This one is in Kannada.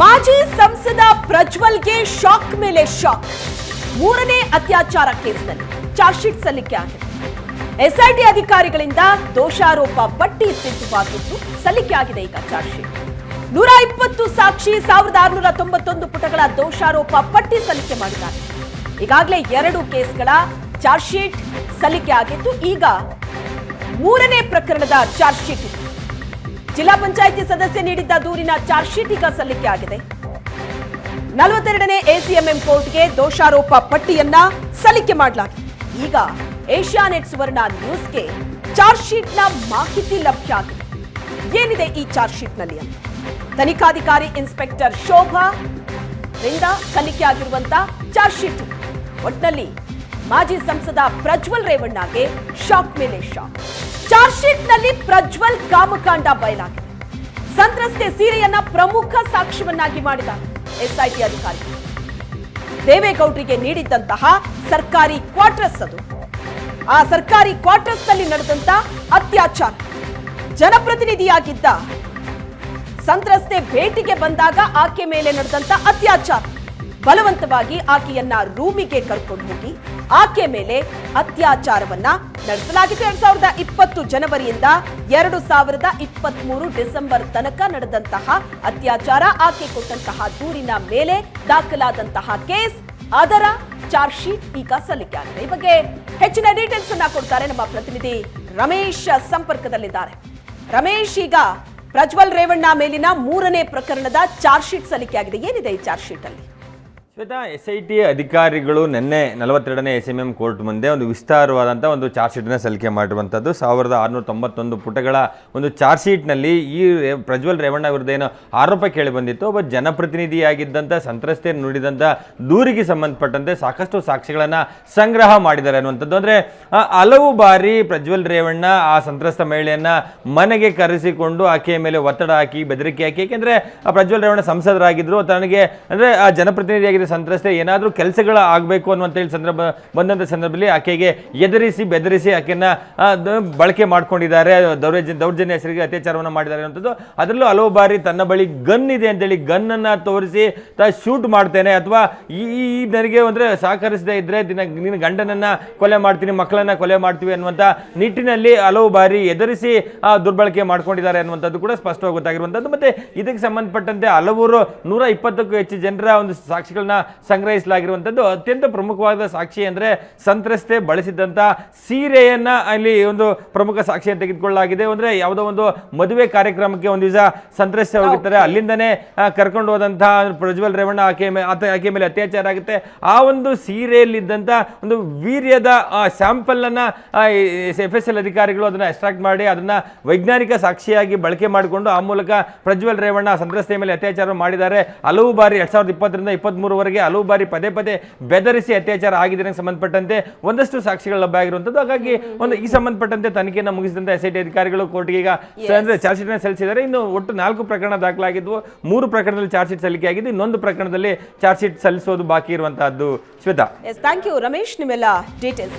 ಮಾಜಿ ಸಂಸದ ಪ್ರಜ್ವಲ್ಗೆ ಶಾಕ್ ಮೇಲೆ ಶಾಕ್. ಮೂರನೇ ಅತ್ಯಾಚಾರ ಕೇಸ್ನಲ್ಲಿ ಚಾರ್ಜ್ ಶೀಟ್ ಸಲ್ಲಿಕೆ ಆಗಿದೆ. ಎಸ್ಐಟಿ ಅಧಿಕಾರಿಗಳಿಂದ ದೋಷಾರೋಪ ಪಟ್ಟಿ ಸಿದ್ಧವಾಗಿದ್ದು ಸಲ್ಲಿಕೆ ಆಗಿದೆ ಈಗ ಚಾರ್ಜ್ ಶೀಟ್. ನೂರ ಇಪ್ಪತ್ತು ಸಾಕ್ಷಿ, ಸಾವಿರದ ಆರುನೂರ ತೊಂಬತ್ತೊಂದು ಪುಟಗಳ ದೋಷಾರೋಪ ಪಟ್ಟಿ ಸಲ್ಲಿಕೆ ಮಾಡಿದ್ದಾರೆ. ಈಗಾಗಲೇ ಎರಡು ಕೇಸ್ಗಳ ಚಾರ್ಜ್ ಶೀಟ್ ಸಲ್ಲಿಕೆ ಆಗಿದ್ದು ಈಗ ಮೂರನೇ ಪ್ರಕರಣದ ಚಾರ್ಜ್ ಶೀಟ್ ಇದೆ. ಜಿಲ್ಲಾ ಪಂಚಾಯಿತಿ ಸದಸ್ಯ ನೀಡಿದ್ದ ದೂರಿನ ಚಾರ್ಜ್ ಶೀಟ್ ಈಗ ಸಲ್ಲಿಕೆ ಆಗಿದೆ. ನಲವತ್ತೆರಡನೇ ಎಸಿಎಂಎಂ ಕೋರ್ಟ್ಗೆ ದೋಷಾರೋಪ ಪಟ್ಟಿಯನ್ನ ಸಲ್ಲಿಕೆ ಮಾಡಲಾಗಿದೆ. ಈಗ ಏಷ್ಯಾನೆಟ್ ಸುವರ್ಣ ನ್ಯೂಸ್ಗೆ ಚಾರ್ಜ್ ಶೀಟ್ನ ಮಾಹಿತಿ ಲಭ್ಯ ಆಗಿದೆ. ಏನಿದೆ ಈ ಚಾರ್ಜ್ ಶೀಟ್ನಲ್ಲಿ ಅಂತ? ತನಿಖಾಧಿಕಾರಿ ಇನ್ಸ್ಪೆಕ್ಟರ್ ಶೋಭಾ ರಿಂದ ಸಲ್ಲಿಕೆ ಆಗಿರುವಂತ ಚಾರ್ಜ್ ಶೀಟ್ ಒಟ್ನಲ್ಲಿ ಮಾಜಿ ಸಂಸದ ಪ್ರಜ್ವಲ್ ರೇವಣ್ಣಗೆ ಶಾಕ್ ಮೇಲೆ ಶಾಕ್. ಚಾರ್ಜ್ ಪ್ರಜ್ವಲ್ ಕಾಮಕಾಂಡ ಬಯಲಾಗಿದೆ. ಸಂತ್ರಸ್ತೆ ಸೀರೆಯನ್ನ ಪ್ರಮುಖ ಸಾಕ್ಷ್ಯವನ್ನಾಗಿ ಮಾಡಿದ ಎಸ್ಐಟಿ ಅಧಿಕಾರಿ. ದೇವೇಗೌಡರಿಗೆ ನೀಡಿದ್ದಂತಹ ಸರ್ಕಾರಿ ಕ್ವಾರ್ಟರ್ಸ್ ಅದು. ಆ ಸರ್ಕಾರಿ ಕ್ವಾರ್ಟರ್ಸ್ನಲ್ಲಿ ನಡೆದಂತ ಅತ್ಯಾಚಾರ. ಜನಪ್ರತಿನಿಧಿಯಾಗಿದ್ದ ಸಂತ್ರಸ್ತೆ ಭೇಟಿಗೆ ಬಂದಾಗ ಆಕೆ ಮೇಲೆ ನಡೆದಂತ ಅತ್ಯಾಚಾರ. ಬಲವಂತವಾಗಿ ಆಕೆಯನ್ನ ರೂಮಿಗೆ ಕರ್ಕೊಂಡು ಹೋಗಿ ಆಕೆ ಮೇಲೆ ಅತ್ಯಾಚಾರವನ್ನ ನಡೆಸಲಾಗಿತ್ತು ಎರಡ್ ಸಾವಿರದ ಇಪ್ಪತ್ತು ಜನವರಿಯಿಂದ ಎರಡು ಸಾವಿರದ ಇಪ್ಪತ್ತ್ ಮೂರು ಡಿಸೆಂಬರ್ ತನಕ ನಡೆದಂತಹ ಅತ್ಯಾಚಾರ, ಆಕೆ ಕೊಟ್ಟಂತಹ ದೂರಿನ ಮೇಲೆ ದಾಖಲಾದಂತಹ ಕೇಸ್, ಅದರ ಚಾರ್ಜ್ ಶೀಟ್ ಈಗ ಸಲ್ಲಿಕೆ ಆಗಿದೆ. ಈ ಬಗ್ಗೆ ಹೆಚ್ಚಿನ ಡೀಟೇಲ್ಸ್ ಅನ್ನ ಕೊಡ್ತಾರೆ ನಮ್ಮ ಪ್ರತಿನಿಧಿ ರಮೇಶ್ ಸಂಪರ್ಕದಲ್ಲಿದ್ದಾರೆ. ರಮೇಶ್, ಈಗ ಪ್ರಜ್ವಲ್ ರೇವಣ್ಣ ಮೇಲಿನ ಮೂರನೇ ಪ್ರಕರಣದ ಚಾರ್ಜ್ ಶೀಟ್ ಸಲ್ಲಿಕೆ ಆಗಿದೆ. ಏನಿದೆ ಈ ಚಾರ್ಜ್ ಶೀಟ್ ಅಲ್ಲಿ ಶ್ವೇತಾ ಎಸ್ ಐ ಟಿ ಅಧಿಕಾರಿಗಳು ನಿನ್ನೆ ನಲವತ್ತೆರಡನೇ ಎಸ್ ಎಂ ಎಂ ಕೋರ್ಟ್ ಮುಂದೆ ಒಂದು ವಿಸ್ತಾರವಾದಂಥ ಒಂದು ಚಾರ್ಜ್ ಶೀಟನ್ನು ಸಲ್ಲಿಕೆ ಮಾಡಿರುವಂಥದ್ದು ಸಾವಿರದ ಆರುನೂರ ತೊಂಬತ್ತೊಂದು ಪುಟಗಳ ಒಂದು ಚಾರ್ಜ್ ಶೀಟ್ನಲ್ಲಿ ಈ ಪ್ರಜ್ವಲ್ ರೇವಣ್ಣ ವಿರುದ್ಧ ಏನೋ ಆರೋಪ ಕೇಳಿ ಬಂದಿತ್ತು. ಒಬ್ಬ ಜನಪ್ರತಿನಿಧಿಯಾಗಿದ್ದಂಥ ಸಂತ್ರಸ್ತೆಯನ್ನು ನುಡಿದಂಥ ದೂರಿಗೆ ಸಂಬಂಧಪಟ್ಟಂತೆ ಸಾಕಷ್ಟು ಸಾಕ್ಷಿಗಳನ್ನು ಸಂಗ್ರಹ ಮಾಡಿದ್ದಾರೆ ಅನ್ನುವಂಥದ್ದು. ಅಂದರೆ ಹಲವು ಬಾರಿ ಪ್ರಜ್ವಲ್ ರೇವಣ್ಣ ಆ ಸಂತ್ರಸ್ತ ಮಹಿಳೆಯನ್ನು ಮನೆಗೆ ಕರೆಸಿಕೊಂಡು ಆಕೆಯ ಮೇಲೆ ಒತ್ತಡ ಹಾಕಿ, ಬೆದರಿಕೆ ಹಾಕಿ, ಏಕೆಂದರೆ ಆ ಪ್ರಜ್ವಲ್ ರೇವಣ್ಣ ಸಂಸದರಾಗಿದ್ದರು ತನಗೆ, ಅಂದರೆ, ಆ ಜನಪ್ರತಿನಿಧಿಯಾಗಿದ್ದ ಸಂತ್ರಸ್ತೆ ಏನಾದರೂ ಕೆಲಸಗಳು ಆಗಬೇಕು ಅನ್ನುವಂಥ ಸಂದರ್ಭ ಬಂದಂಥ ಸಂದರ್ಭದಲ್ಲಿ ಆಕೆಗೆ ಎದುರಿಸಿ, ಬೆದರಿಸಿ ಆಕೆಯನ್ನು ಬಳಕೆ ಮಾಡ್ಕೊಂಡಿದ್ದಾರೆ. ದೌರ್ಜನ್ಯ ದೌರ್ಜನ್ಯ ಹೆಸರಿಗೆ ಅತ್ಯಾಚಾರವನ್ನು ಮಾಡಿದ್ದಾರೆ ಅನ್ನೋಂಥದ್ದು ಅದರಲ್ಲೂ ಹಲವು ಬಾರಿ ತನ್ನ ಬಳಿ ಗನ್ ಇದೆ ಅಂತೇಳಿ ಗನ್ನನ್ನು ತೋರಿಸಿ ತ ಶೂಟ್ ಮಾಡ್ತೇನೆ ಅಥವಾ ಈ ನನಗೆ ಅಂದರೆ ಸಹಕರಿಸದೇ ಇದ್ದರೆ ದಿನ, ನಿನ್ನ ಗಂಡನನ್ನು ಕೊಲೆ ಮಾಡ್ತೀನಿ, ಮಕ್ಕಳನ್ನು ಕೊಲೆ ಮಾಡ್ತೀವಿ ಅನ್ನುವಂಥ ನಿಟ್ಟಿನಲ್ಲಿ ಹಲವು ಬಾರಿ ಎದುರಿಸಿ ದುರ್ಬಳಕೆ ಮಾಡ್ಕೊಂಡಿದ್ದಾರೆ ಅನ್ನುವಂಥದ್ದು ಕೂಡ ಸ್ಪಷ್ಟವಾಗಿ ಗೊತ್ತಾಗಿರುವಂಥದ್ದು. ಮತ್ತು ಇದಕ್ಕೆ ಸಂಬಂಧಪಟ್ಟಂತೆ ಹಲವರು ನೂರ ಇಪ್ಪತ್ತಕ್ಕೂ ಹೆಚ್ಚು ಜನರ ಒಂದು ಸಾಕ್ಷಿಗಳನ್ನ ಸಂಗ್ರಹಿಸಲಾಗಿರುವಂಥದ್ದು ಅತ್ಯಂತ ಪ್ರಮುಖವಾದ ಸಾಕ್ಷಿ ಅಂದರೆ ಸಂತ್ರಸ್ತೆ ಬಳಸಿದ್ದಂಥ ಸೀರೆಯನ್ನು ಅಲ್ಲಿ ಒಂದು ಪ್ರಮುಖ ಸಾಕ್ಷಿಯನ್ನು ತೆಗೆದುಕೊಳ್ಳಲಾಗಿದೆ. ಅಂದರೆ ಯಾವುದೋ ಒಂದು ಮದುವೆ ಕಾರ್ಯಕ್ರಮಕ್ಕೆ ಒಂದು ದಿವಸ ಸಂತ್ರಸ್ತೆ ಹೋಗಿರ್ತಾರೆ. ಅಲ್ಲಿಂದನೇ ಕರ್ಕೊಂಡು ಹೋದಂತಹ ಪ್ರಜ್ವಲ್ ರೇವಣ್ಣ ಆಕೆ ಮೇಲೆ ಆಕೆ ಮೇಲೆ ಅತ್ಯಾಚಾರ ಆಗುತ್ತೆ. ಆ ಒಂದು ಸೀರೆಯಲ್ಲಿದ್ದಂಥ ಒಂದು ವೀರ್ಯದ ಸ್ಯಾಂಪಲ್ ಅನ್ನ ಎಫ್ ಎಸ್ ಎಲ್ ಅಧಿಕಾರಿಗಳು ಅದನ್ನ ಎಕ್ಸ್ಟ್ರಾಕ್ಟ್ ಮಾಡಿ ಅದನ್ನ ವೈಜ್ಞಾನಿಕ ಸಾಕ್ಷಿಯಾಗಿ ಬಳಕೆ ಮಾಡಿಕೊಂಡು ಆ ಮೂಲಕ ಪ್ರಜ್ವಲ್ ರೇವಣ್ಣ ಸಂತ್ರಸ್ತೆಯ ಮೇಲೆ ಅತ್ಯಾಚಾರ ಮಾಡಿದ್ದಾರೆ. ಹಲವು ಬಾರಿ ಎರಡ್ ಸಾವಿರದ ಇಪ್ಪತ್ತರಿಂದ ಇಪ್ಪತ್ತ್ಮೂರವರೆಗೆ ಹಲವು ಬಾರಿ ಪದೇ ಪದೇ ಬೆದರಿಸಿ ಅತ್ಯಾಚಾರ ಆಗಿದೆ ಸಂಬಂಧಪಟ್ಟಂತೆ ಒಂದಷ್ಟು ಸಾಕ್ಷಿಗಳು ಲಭ್ಯ ಆಗಿರುವಂತದ್ದು ಹಾಗಾಗಿ ಒಂದು ಈ ಸಂಬಂಧಪಟ್ಟಂತೆ ತನಿಖೆಯನ್ನು ಮುಗಿಸಿದಂತ ಎಸ್ ಐ ಟಿ ಅಧಿಕಾರಿಗಳು ಕೋರ್ಟ್ಗೆ ಈಗ ಚಾರ್ಜ್ ಶೀಟ್ ಸಲ್ಲಿಸಿದ್ದಾರೆ. ಇನ್ನು ಒಟ್ಟು ನಾಲ್ಕು ಪ್ರಕರಣ ದಾಖಲಾಗಿದ್ದು ಮೂರು ಪ್ರಕರಣದಲ್ಲಿ ಚಾರ್ಜ್ ಶೀಟ್ ಸಲ್ಲಿಕೆ ಆಗಿದ್ದು ಇನ್ನೊಂದು ಪ್ರಕರಣದಲ್ಲಿ ಚಾರ್ಜ್ ಶೀಟ್ ಸಲ್ಲಿಸೋದು ಬಾಕಿ ಇರುವಂತಹದ್ದು. ಶ್ವೇತಾ. Thank you Ramesh. ನಿಮ್ಮೆಲ್ಲ ಡೀಟೇಲ್ಸ್